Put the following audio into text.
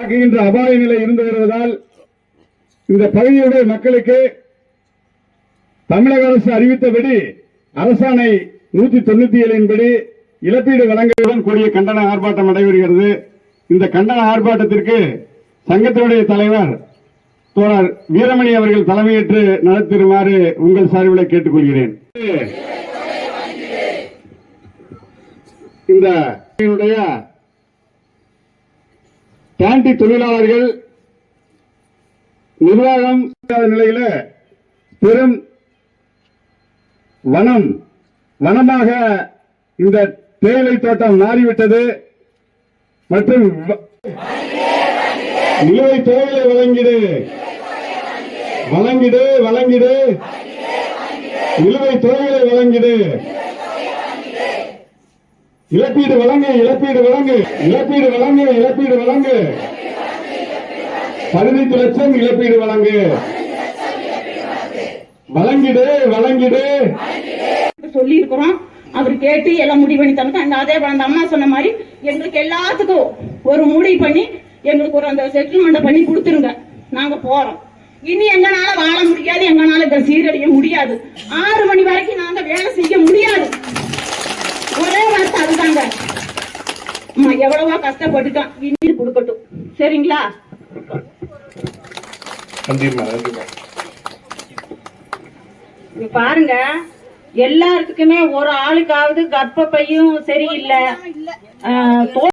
தாக்குகின்ற அபாய நிலை இருந்து வருவதால் இந்த பகுதியுடைய மக்களுக்கு தமிழக அரசு அறிவித்தபடி அரசாணை நூத்தி தொண்ணூத்தி ஏழின்படி இழப்பீடு வழங்குவதுடன் கூடிய கண்டன ஆர்ப்பாட்டம் நடைபெறுகிறது. இந்த கண்டன ஆர்ப்பாட்டத்திற்கு சங்கத்தினுடைய தலைவர் தோழர் வீரமணி அவர்கள் தலைமையேற்று நடத்திடுமாறு உங்கள் சார்பில் கேட்டுக்கொள்கிறேன். இந்த பேண்டி தொழிலாளர்கள் நிர்வாகம் நிலையில பெரும் வனம் வனமாக இந்த தேயிலை தோட்டம் மாறிவிட்டது. மற்றும் நிலுவை தொகைகளை வழங்கிடு. வழங்கிடு வழங்கிடு. நிலுவை தொழிலை வழங்கிடு. இழப்பீடு வழங்கு இழப்பீடு வழங்கு இழப்பீடு வழங்கு இழப்பீடு வழங்கு. பதினைந்து லட்சம் இழப்பீடு வழங்கு. வழங்கிடு வழங்கிடு. சொல்லி இருக்கிறோம் அவர் கேட்டு எல்லாம் முடிவு பண்ணி தந்து அந்த அதே அந்த அம்மா சொன்ன மாதிரி எங்களுக்கு எல்லாத்துக்கும் ஒரு முடிவு பண்ணி எங்களுக்கு ஒரு அந்த செட்டில்மெண்ட் பண்ணி கொடுத்துருங்க. நாங்க போறோம். இனி எங்கனால வாழ முடியாது எங்கனால இதை சீரழிய முடியாது. ஆறு மணி வரைக்கும் நாங்க வேலை செய்ய முடியாது ஒரே வார்த்தை அதுதாங்க அம்மா எவ்வளவோ கஷ்டப்பட்டுட்டோம் இனி கொடுக்கட்டும். சரிங்களா? பாருங்க. எல்லாத்துக்குமே ஒரு ஆளுக்காவது கர்ப்பப்பையும் சரியில்லை. ஆஹ், தோல்